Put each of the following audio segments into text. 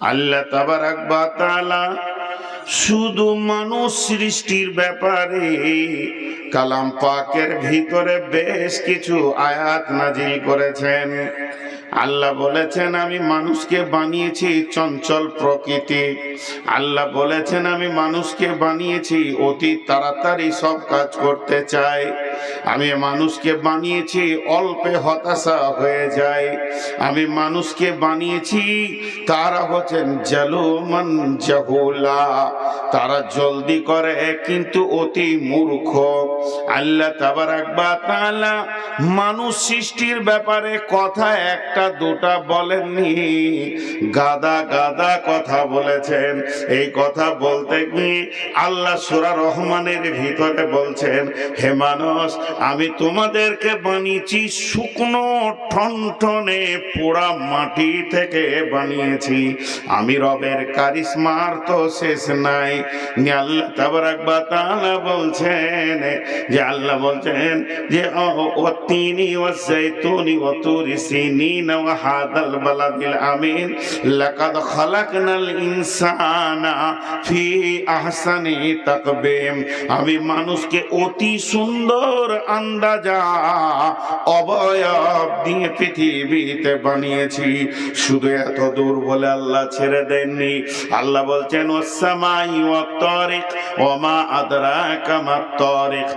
আল্লাহ তালা শুধু মানুষ সৃষ্টির ব্যাপারে কালাম পাকের ভিতরে বেশ কিছু আয়াত নাজিল করেছেন। আল্লাহ বলেছেন, আমি মানুষকে বানিয়েছি চঞ্চল প্রকৃতি। আল্লাহ বলেছেন, আমি মানুষকে বানিয়েছি অতি তাড়াতাড়ি সব কাজ করতে চাই। আমি মানুষকে বানিয়েছি অল্পে হতাশা হয়ে যায় আমি মানুষকে বানিয়েছি, তারা হচ্ছেন জালুমান জাহুলা। তারা জলদি করে, কিন্তু অতি মূর্খ। আল্লাহ মানুষ সৃষ্টির ব্যাপারে কথা একটা দুটা বলেননি। গাদা গাদা কথা বলেছেন। এই কথা বলতে গিয়ে আল্লাহ সুরা রহমানের ভিতরে বলছেন, হে মানুষ, আমি তোমাদেরকে বানিয়েছি শুকনো ঠনঠনে পোড়া মাটি থেকে বানিয়েছি। আমি রবের কারিশমার তো শেষ নাই। আল্লাহ তাবারাক বা তাআলা বলছেন যে আল্লাহ বলছেন যে আমিন আমি মানুষকে অতি সুন্দর আন্দাজা, অবয়ব দিয়ে পৃথিবীতে বানিয়েছি। শুধু এত দূর বলে আল্লাহ ছেড়ে দেননি। আল্লাহ বলছেন ওয়াসসামাই ওয়াত-তারিক ওমা আদরাকা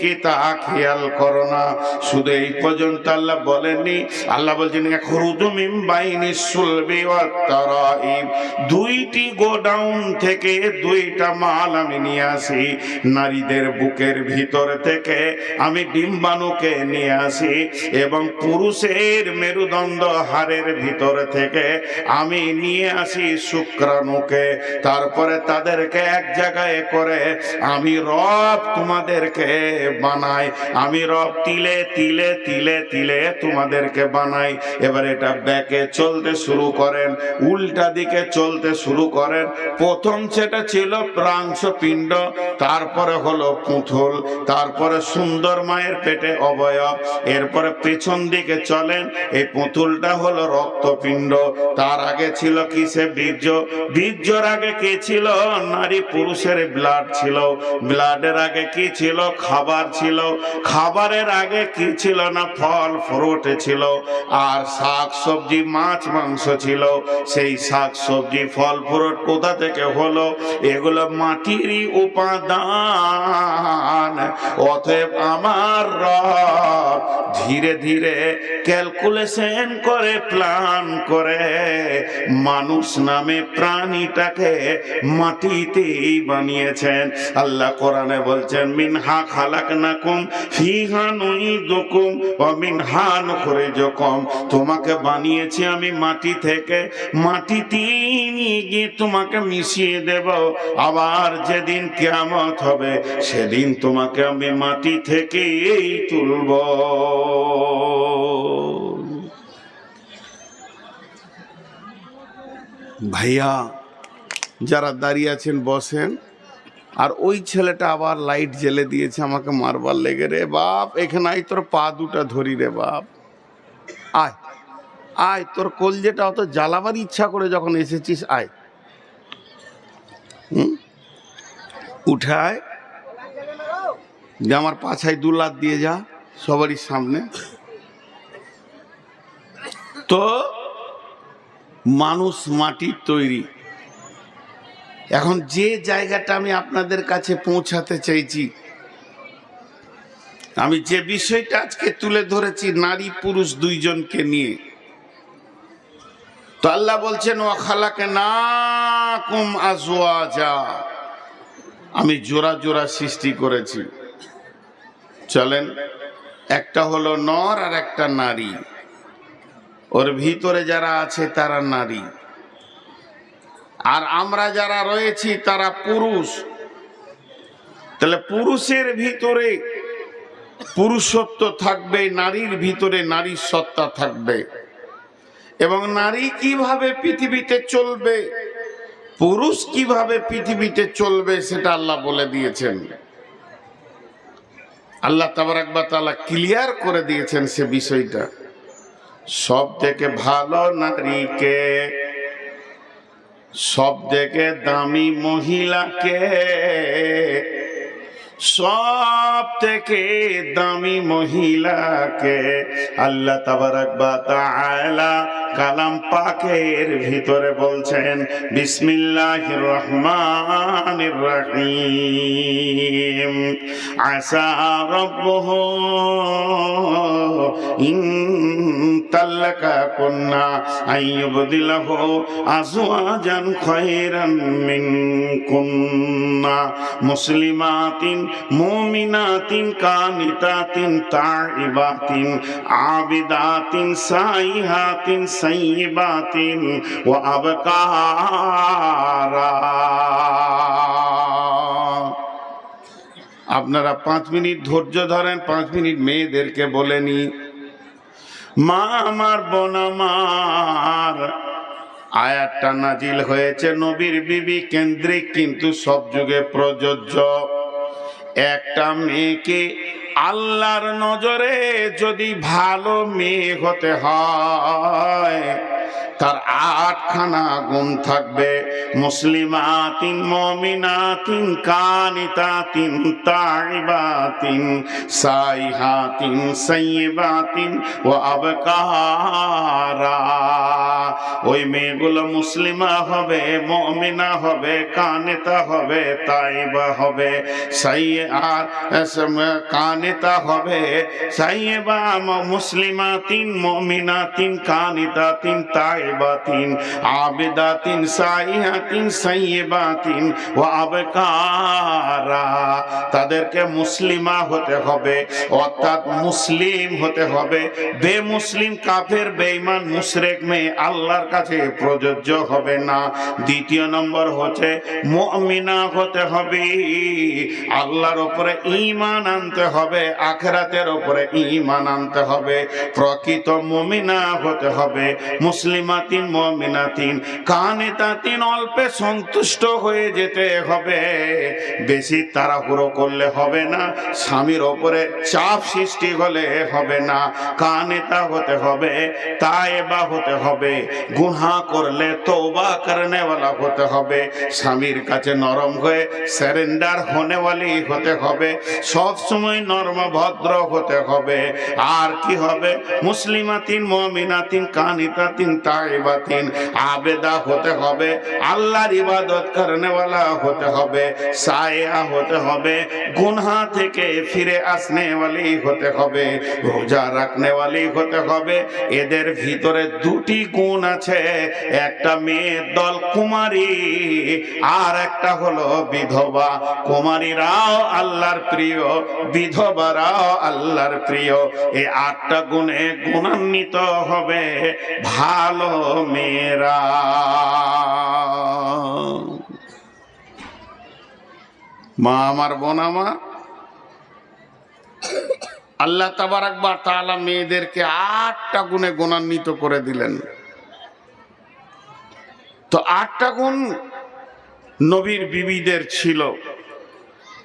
কি তা খেয়াল করো না? শুধু এই পর্যন্ত আল্লাহ বলেননি। আল্লাহ বলছেন খরুজু মিন বাইনি সুলবি দুইটি গোডাউন থেকে দুইটা মাল আমি নিয়ে আসি। নারীদের বুকের ভিতর থেকে আমি ডিম্বাণুকে নিয়ে আসি এবং পুরুষের মেরুদণ্ড হাড়ের ভিতর থেকে আমি নিয়ে আসি শুক্রাণুকে। তারপরে তাদেরকে এক জায়গায় করে আমি রব তোমাদেরকে বানাই। আমি রব তিলে তিলে তিলে তিলে তোমাদেরকে বানাই। এবার এটা ব্যাকে চলতে শুরু করেন, উল্টা দিকে চলতে শুরু করেন। প্রথম সেটা ছিল প্রাংশ পিণ্ড তারপরে হলো পুঁথুল, তারপরে সুন্দর মায়ের পেটে অবয়ব, এরপরে পেছন দিকে চলেন, এই পুঁতুলটা হলো রক্তপিণ্ড। তার আগে ছিল কিসে বীর্য? বীর্যর আগে কি ছিল? নারী পুরুষের ব্লাড ছিল। ব্লাডের আগে কি ছিল? খাবার ছিল। খাবারের আগে কি ছিল না? ফল ফ্রুট ছিল। আর শাক সবজি, মাছ, মাংস ছিল। সেই শাক, সবজি, ফল ফ্রুট কোথা থেকে হলো? এগুলো মাটিরই উপাদান। অতএব আমার রব ধীরে ধীরে ক্যালকুলেশন করে প্ল্যান করে। মানুষ নামে প্রাণীটাকে মাটিতেই বানিয়েছেন। আল্লাহ কোরআনে বলছেন, মিনহা খালাক নাকুম ফিহা নুইদুকুম ওয়া মিনহা নুখরিজুকুম তোমাকে বানিয়েছি আমি মাটি থেকে মাটিতেই নিয়ে গিয়ে তোমাকে মিশিয়ে দেব। আবার যেদিন কিয়ামত হবে, সেদিন তোমাকে আমি মাটি থেকেই তুলব। ভাইয়া, যারা দাঁড়িয়ে আছেন, বসেন। আর ওই ছেলেটা আবার লাইট জ্বেলে দিয়েছে আমাকে মারবার লেগে, রে বাপ, এখানে আয়, তোর পা দুটা ধরি রে বাপ। আয় আয়, তোর কলজেটা অত জ্বালাবার ইচ্ছা করে যখন এসেছিস, আয়। হুম? উঠে আয়। যে আমার পাছায় দু লাত দিয়ে যা, সবারই সামনে। তো মানুষ মাটির তৈরি। এখন যে জায়গাটা আমি আপনাদের কাছে পৌঁছাতে চাইছি, আমি যে বিষয়টা আজকে তুলে ধরেছি নারী পুরুষ দুইজনকে নিয়ে। তো আল্লাহ বলছেন ও খালাকে না আজওয়াজা। আমি জোড়া জোড়া সৃষ্টি করেছি। চলেন, একটা হলো নর আর একটা নারী। ওর ভিতরে যারা আছে তারা নারী। আর আমরা যারা রয়েছি, তারা পুরুষ। তাহলে পুরুষের ভিতরে পুরুষত্ব থাকবে, নারীর ভিতরে নারীর সত্তা থাকবে। এবং নারী কীভাবে পৃথিবীতে চলবে, পুরুষ কীভাবে পৃথিবীতে চলবে, সেটা আল্লাহ বলে দিয়েছেন। আল্লাহ তাবারাকবা তাআলা ক্লিয়ার করে দিয়েছেন সে বিষয়টা। সব থেকে ভালো নারীকে সব থেকে দামি মহিলাকে সব থেকে দামি মহিলাকে আল্লাহ তাআলা কালাম পাকের ভিতরে বলছেন, বিসমিল্লাহির রহমানির রহিম। আসা রব্বুহু তাল্লাকা কুন্না আইয়ুবদিলাহু আজওয়াজান খায়রান মিনকুন্না মুসলিমাতিন মুমিনাতিন কানিতাতিন তাইবাতিন আবিদাতিন সাইহাতিন সাইয়্যিবাতিন ওয়া আবকারা। আপনারা পাঁচ মিনিট ধৈর্য ধরেন, পাঁচ মিনিট মেয়েদেরকে বলেনি মা আমার বোন আমার। আয়াতটা নাজিল হয়েছে নবীর বিবি কেন্দ্রিক, কিন্তু সব যুগে প্রযোজ্য। একটা মেয়েকে আল্লাহর নজরে যদি ভালো মেয়ে হতে হয় তার আটখানা গুণ থাকবে। মুসলিমাতিন, মমিনাতিন, কানিতাতিন, তাইবাতিন, সাইহাতিন, সাইয়্যিবাতিন ও আবকারা। ওই মেয়েগুলো মুসলিমা হবে, মমিনা হবে, কানেতা হবে, তাইবা হবে সাইয়ে আর কানেতা হবে সাইয়েবা মুসলিমাতিন, মমিনাতিন, কানিতাতিন তাইবাতিন আবেদাতিন, সাইহাতিন, সাইয়েবাতিন ও আবকারা। তাদেরকে মুসলিমা হতে হবে, অর্থাৎ মুসলিম হতে হবে। বেমুসলিম কাফের, বেঈমান, মুশরিক মেয়ে আল্লাহর কাছে প্রযোজ্য হবে না। দ্বিতীয় নম্বর হচ্ছে মুমিনা হতে হবে। আল্লাহর উপরে ঈমান আনতে হবে, আখেরাতের উপরে ঈমান আনতে হবে। প্রকৃত মুমিনা হতে হবে মুসলিমাতিন মমিনাতিন, কানে তাতিন অল্পে সন্তুষ্ট হয়ে যেতে হবে। বেশি তাড়াহুড়ো করলে হবে না, স্বামীর ওপরে চাপ সৃষ্টি হলে হবে না। কানে তা হতে হবে তায়েবা হতে হবে গুহা করলে তো বা কারণেওয়ালা হতে হবে। স্বামীর কাছে নরম হয়ে স্যারেন্ডার হনেওয়ালি হতে হবে সব সময় নর্ম ভদ্র হতে হবে। আর কি হবে? মুসলিমাতিন, মমিনাতিন কানিতাতিন তা আইবাতিন আবেদা হতে হবে, আল্লাহর ইবাদত হতে হবে সায়া হতে হবে থেকে ফিরে আসনে ওয়ালি হতে হবে, রোজা রাখনে ওয়ালি হতে হবে, এদের ভিতরে দুটি গুণ আছে, একটা মেয়ের দল কুমারী আর একটা হলো বিধবা, কুমারীরাও আল্লাহর প্রিয়, বিধবারাও আল্লাহর প্রিয় এই আটটা গুণে গুণান্বিত হবে, ভালো মেয়েরা মা আমার বোন আমার। আল্লাহ তাবারাকবার তাআলা মেয়েদেরকে আটটা গুণে গুণান্বিত করে দিলেন। তো আটটা গুণ নবীর বিবিদের ছিল।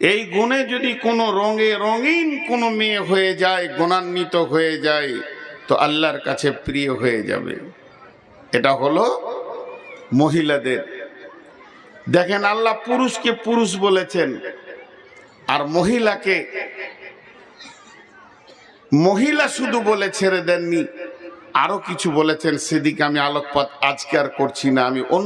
এই গুণে যদি কোনো রঙে রঙিন কোনো মেয়ে হয়ে যায়, গুণান্বিত হয়ে যায়, তো আল্লাহর কাছে প্রিয় হয়ে যাবে। এটা হলো মহিলাদের। দেখেন আল্লাহ পুরুষকে পুরুষ বলেছেন, আর মহিলাকে মহিলা শুধু বলে ছেড়ে দেননি, আরও কিছু বলেছেন, সেদিকে আমি আলোকপাত আজকে আর করছি না, আমি অন্য